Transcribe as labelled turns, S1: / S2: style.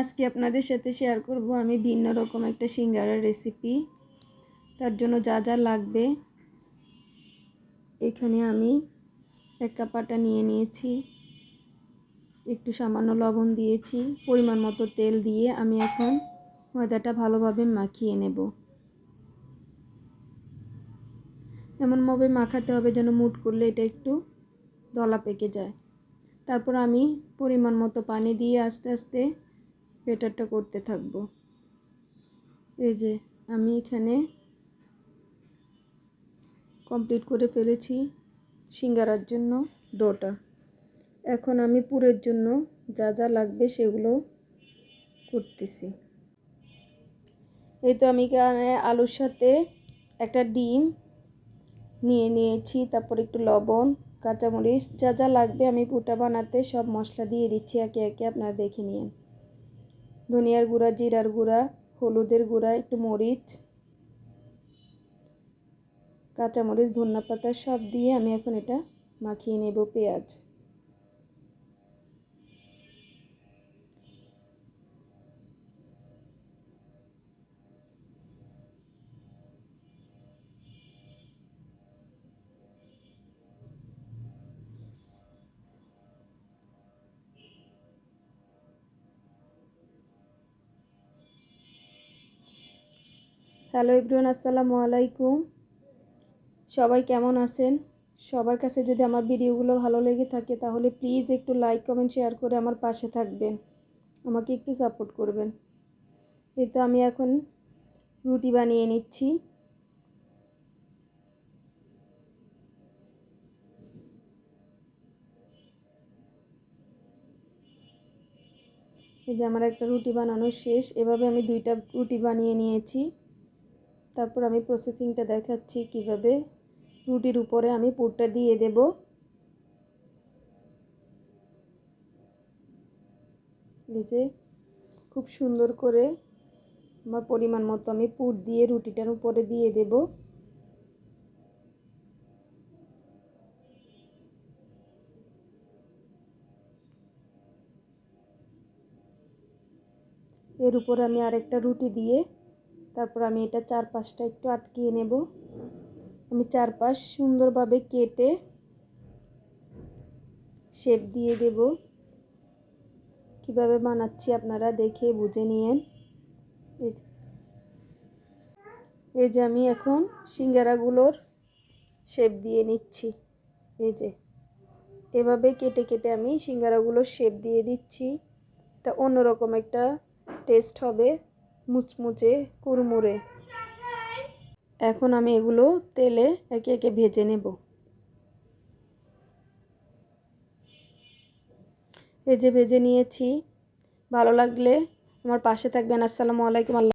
S1: আজকে আপনাদের সাথে শেয়ার করব আমি ভিন্ন রকম একটা সিঙ্গারার রেসিপি তার জন্য যা যা লাগবে, এখানে আমি এক কাপ আটা নিয়ে নিয়েছি, একটু সামান্য লবণ দিয়েছি, পরিমাণ মতো তেল দিয়ে আমি এখন ময়দাটা ভালোভাবে মাখিয়ে নেব। এমনভাবে মাখাতে হবে যেন মুট করলে এটা একটু দলা পেকে যায়। তারপর আমি পরিমাণ মতো পানি দিয়ে আস্তে আস্তে বেটারটা করতে থাকব। এই যে আমি এখানে কমপ্লিট করে ফেলেছি সিঙ্গারার জন্য ডোটা। এখন আমি পুরের জন্য যা যা লাগবে সেগুলো করতেছি। এই তো আমি এখানে আলুর সাথে একটা ডিম নিয়ে নিয়েছি, তারপর একটু লবণ, কাঁচামরিচ, যা যা লাগবে আমি পুটা বানাতে সব মশলা দিয়ে দিচ্ছি একে একে, আপনারা দেখে নিন ধনিয়ার গুঁড়া, জিরার গুঁড়া, হলুদের গুঁড়া, একটু মরিচ, কাঁচামরিচ ধন্যা পাতা সব দিয়ে আমি এখন এটা মাখিয়ে নেব পেঁয়াজ। হ্যালো ইব্রুন আসসালামু আলাইকুম। সবাই কেমন আছেন? সবার কাছে যদি আমার ভিডিওগুলো ভালো লেগে থাকে, তাহলে প্লিজ একটু লাইক কমেন্ট শেয়ার করে আমার পাশে থাকবেন। আমাকে একটু সাপোর্ট করবেন। এই তো আমি এখন রুটি বানিয়ে নিচ্ছি। এই যে আমার একটা রুটি বানানো শেষ। এভাবে আমি দুইটা রুটি বানিয়ে নিয়েছি। তারপর আমি প্রসেসিংটা দেখাচ্ছি কীভাবে। রুটির উপরে আমি পুরটা দিয়ে দেব। যে, খুব সুন্দর করে আমার পরিমাণ মতো আমি পুর দিয়ে রুটিটার উপরে দিয়ে দেব। এর উপরে আমি আরেকটা রুটি দিয়ে তারপর আমি এটা চারপাশটা একটু আটকিয়ে নেব। আমি চারপাশ সুন্দরভাবে কেটে শেপ দিয়ে দেব। কীভাবে বানাচ্ছি আপনারা দেখে বুঝে নিয়েন। এই যে আমি এখন সিঙ্গারাগুলোর শেপ দিয়ে নিচ্ছি। এই যে, এভাবে কেটে কেটে আমি সিঙ্গারাগুলোর শেপ দিয়ে দিচ্ছি। তা অন্যরকম একটা টেস্ট হবে। মুচমুচে কুরমুরে এখন আমি এগুলো তেলে একে একে ভেজে নেব। ভেজে ভেজে নিয়েছি, ভালো লাগলে আমার পাশে থাকবেন। আসসালামু আলাইকুম। আল্লাহ